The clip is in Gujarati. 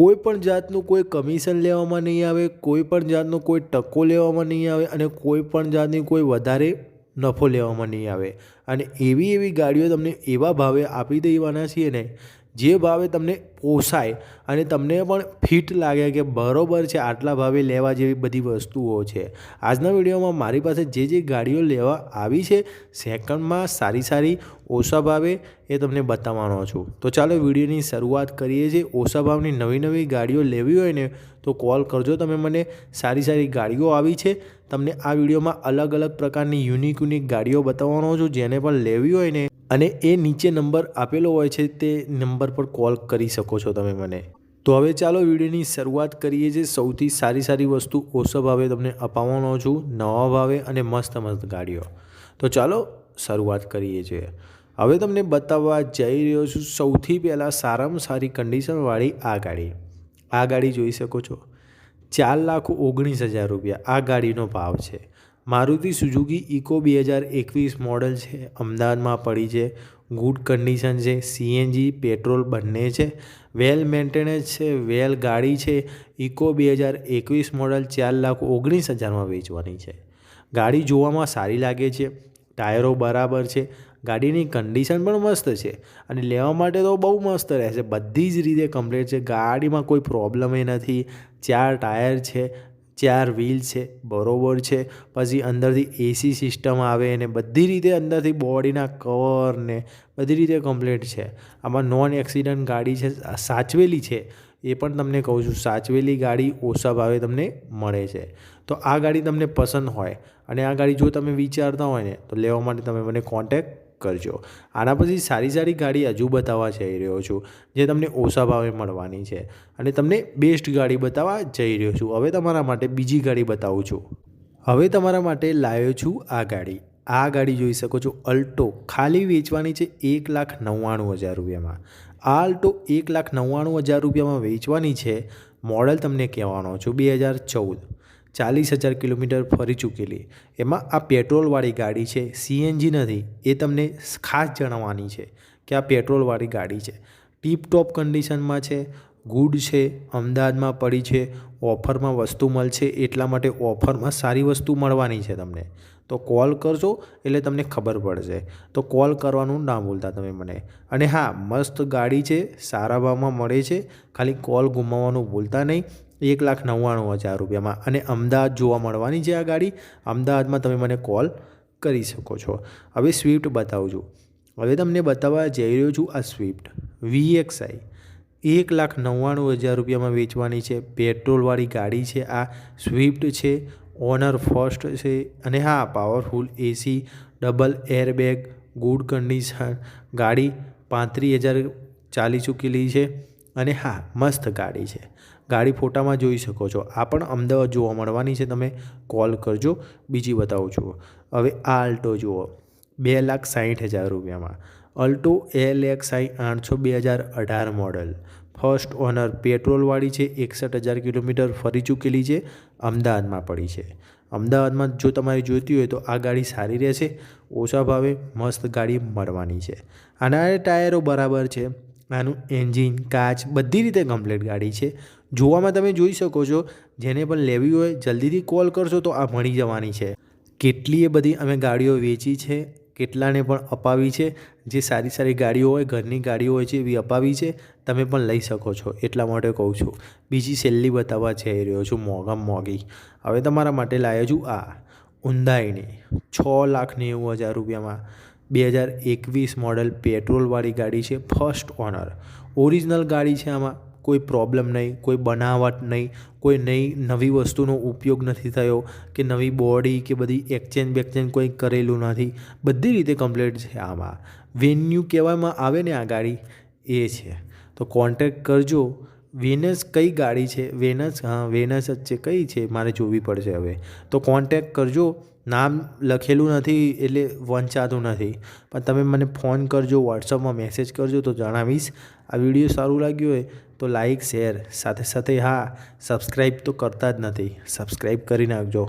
કોઈ પણ જાતનું કોઈ કમિશન લેવામાં નહીં આવે, કોઈ પણ જાતનો કોઈ ટકો લેવામાં નહીં આવે અને કોઈ પણ જાતની કોઈ વધારે નફો લેવામાં નહીં આવે. અને એવી એવી ગાડીઓ તમને એવા ભાવે આપી દેવાના છીએ ને જે ભાવે તમને પોસાય અને તમને પણ ફિટ લાગે કે બરાબર છે, આટલા ભાવે લેવા જેવી બધી વસ્તુઓ છે. આજના વિડીયોમાં મારી પાસે જે જે ગાડીઓ લેવા આવી છે, સેકન્ડમાં સારી સારી ઓછા ભાવે એ તમને બતાવવાનો છું. તો ચાલો વિડીયોની શરૂઆત કરીએ છીએ ઓછા ભાવની નવી નવી ગાડીઓ લેવી હોય ને, તો કોલ કરજો. તમે મને સારી સારી ગાડીઓ આવી છે તમને આ વિડીયોમાં અલગ અલગ પ્રકારની યુનિક યુનિક ગાડીઓ બતાવવાનો છું, જેને પણ લેવી હોય ને, અને એ નીચે નંબર આપેલો હોય છે તે નંબર પર કોલ કરી શકો છો તમે મને. તો હવે ચાલો વિડીયોની શરૂઆત કરીએ છીએ સૌથી સારી સારી વસ્તુ ઓછા ભાવે તમને અપાવવાનો છું, નવા ભાવે અને મસ્ત મસ્ત ગાડીઓ. તો ચાલો શરૂઆત કરીએ છીએ. હવે તમને બતાવવા જઈ રહ્યો છું સૌથી પહેલાં સારામાં સારી કન્ડિશનવાળી આ ગાડી. આ ગાડી જોઈ શકો છો. ચાર લાખ ઓગણીસ હજાર રૂપિયા. આ ગાડીનો ભાવ છે. મારુતિ સુઝુકી ઇકો બે હજાર એકવીસ મોડલ છે. અમદાવાદમાં પડી છે. ગુડ કન્ડિશન છે. સીએનજી પેટ્રોલ બંને છે. વેલ મેન્ટેનન્સ છે. વેલ ગાડી છે. ઇકો બે હજાર એકવીસ મોડલ ચાર લાખ ઓગણીસ હજારમાં વેચવાની છે. ગાડી જોવામાં સારી લાગે છે. ટાયરો બરાબર છે. ગાડીની કન્ડિશન પણ મસ્ત છે અને લેવા માટે તો બહુ મસ્ત રહેશે. બધી જ રીતે કમ્પ્લીટ છે. ગાડીમાં કોઈ પ્રોબ્લેમ નથી. ચાર ટાયર છે, ચાર વ્હીલ છે, બરોબર છે. પછી અંદરથી એસી સિસ્ટમ આવે ને બધી રીતે અંદરથી બોડીના કવર ને બધી રીતે કમ્પ્લીટ છે. આમાં નોન એક્સિડન્ટ ગાડી છે, સાચવેલી છે. એ પણ તમને કહું છું, સાચવેલી ગાડી ઓછા ભાવે તમને મળે છે. તો આ ગાડી તમને પસંદ હોય અને આ ગાડી જો તમે વિચારતા હોય ને, તો લેવા માટે તમે મને કોન્ટેક્ટ કરજો. આના પછી સારી સારી ગાડી હજુ બતાવવા જઈ રહ્યો છું, જે તમને ઓછા ભાવે મળવાની છે. અને તમને બેસ્ટ ગાડી બતાવવા જઈ રહ્યો છું. હવે તમારા માટે બીજી ગાડી બતાવું છું. હવે તમારા માટે લાવ્યો છું આ ગાડી. આ ગાડી જોઈ શકો છો, અલ્ટો. ખાલી વેચવાની છે એક લાખ નવ્વાણું હજાર રૂપિયામાં. આ અલ્ટો એક લાખ નવ્વાણું હજાર રૂપિયામાં વેચવાની છે. મોડલ તમને કહેવાનો છું, બે હજાર ચૌદ. ચાલીસ હજાર કિલોમીટર ફરી ચૂકેલી. એમાં આ પેટ્રોલવાળી ગાડી છે સીએનજી નથી, એ તમને ખાસ જણાવવાની છે કે આ પેટ્રોલવાળી ગાડી છે. ટીપટોપ કન્ડિશનમાં છે, ગુડ છે, અમદાવાદમાં પડી છે, ઓફરમાં વસ્તુ મળશે, એટલા માટે ઓફરમાં સારી વસ્તુ મળવાની છે તમને. તો કોલ કરજો, એટલે તમને ખબર પડશે. તો કોલ કરવાનું ના ભૂલતા તમે મને. અને હા, મસ્ત ગાડી છે, સારા ભાવમાં મળે છે, ખાલી કોલ ગુમાવવાનું ભૂલતા નહીં. એક લાખ નવ્વાણું હજાર રૂપિયામાં. અને અમદાવાદ જોવા મળવાની છે આ ગાડી, અમદાવાદમાં તમે મને કોલ કરી શકો છો. હવે સ્વિફ્ટ બતાવું છું હવે તમને બતાવવા જઈ રહ્યો છું આ સ્વિફ્ટ. વીએક્સઆઈ એક લાખ નવ્વાણું હજાર રૂપિયામાં વેચવાની છે. પેટ્રોલવાળી ગાડી છે આ. સ્વિફ્ટ છે. ઓનર ફર્સ્ટ છે. અને હા, powerful AC, double airbag, good condition ગાડી પાંત્રીસ હજાર ચાલી ચૂકેલી છે. અને હા, મસ્ત ગાડી છે. ગાડી ફોટામાં જોઈ શકો છો. આ પણ અમદાવાદ જોવા મળવાની છે. તમે કોલ કરજો. બીજી બતાવું છું. હવે આ અલ્ટો જુઓ. બે લાખ સાઠ હજાર રૂપિયામાં. અલ્ટો એલ એક્સ આઈ આઠસો બે હજાર અઢાર મોડલ. ફર્સ્ટ ઓનર પેટ્રોલવાળી છે. એકસઠ હજાર કિલોમીટર ફરી ચૂકેલી છે. અમદાવાદમાં પડી છે. અમદાવાદમાં જો તમારે જોઈતી હોય તો આ ગાડી સારી રહેશે. ઓછા ભાવે મસ્ત ગાડી મળવાની છે. આના ટાયરો બરાબર છે. આનું એન્જિન, કાચ બધી રીતે કમ્પ્લીટ ગાડી છે. જોવામાં તમે જોઈ શકો છો, જેને પણ લેવી હોય જલ્દીથી કોલ કરશો તો આ મળી જવાની છે. કેટલીય બધી અમે ગાડીઓ વેચી છે, કેટલાને પણ અપાવી છે, જે સારી સારી ગાડીઓ હોય, ઘરની ગાડીઓ હોય છે, એવી અપાવી છે, તમે પણ લઈ શકો છો, એટલા માટે કહું છું. બીજી છેલ્લી બતાવવા જઈ રહ્યો છું મોગમ મોંઘી. હવે તમારા માટે લાવ્યો છું આ ઊંધાઈની છ લાખ નેવું હજાર રૂપિયામાં બે હજાર એકવીસ મોડલ પેટ્રોલવાળી ગાડી છે ફર્સ્ટ ઓનર ઓરિજિનલ ગાડી છે આમાં. કોઈ પ્રોબ્લેમ નહીં, કોઈ બનાવટ નહીં, કોઈ નહીં નવી વસ્તુનો ઉપયોગ નથી થયો કે નવી બોડી કે બધી એક્સચેન્જ બેક્સચેન્જ કોઈ કરેલું નથી. બધી રીતે કમ્પ્લીટ છે આમાં. વેન્યુ કહેવામાં આવે ને આ ગાડી, એ છે. તો કોન્ટેક્ટ કરજો. વેનસ કઈ ગાડી છે? વેનસ હા વેનસ જ છે. કઈ છે? મારે જોવી પડશે હવે. તો કોન્ટેક્ટ કરજો. નામ લખેલું નથી એટલે વંચાતું નથી. પણ તમે મને ફોન કરજો, વોટ્સઅપમાં મેસેજ કરજો તો જણાવીશ. આ વીડિયો સારું લાગ્યું હોય તો લાઈક, શેર, સાથે સાથે હા, સબસ્ક્રાઈબ તો કરતા જ નથી. સબસ્ક્રાઈબ કરી નાખજો.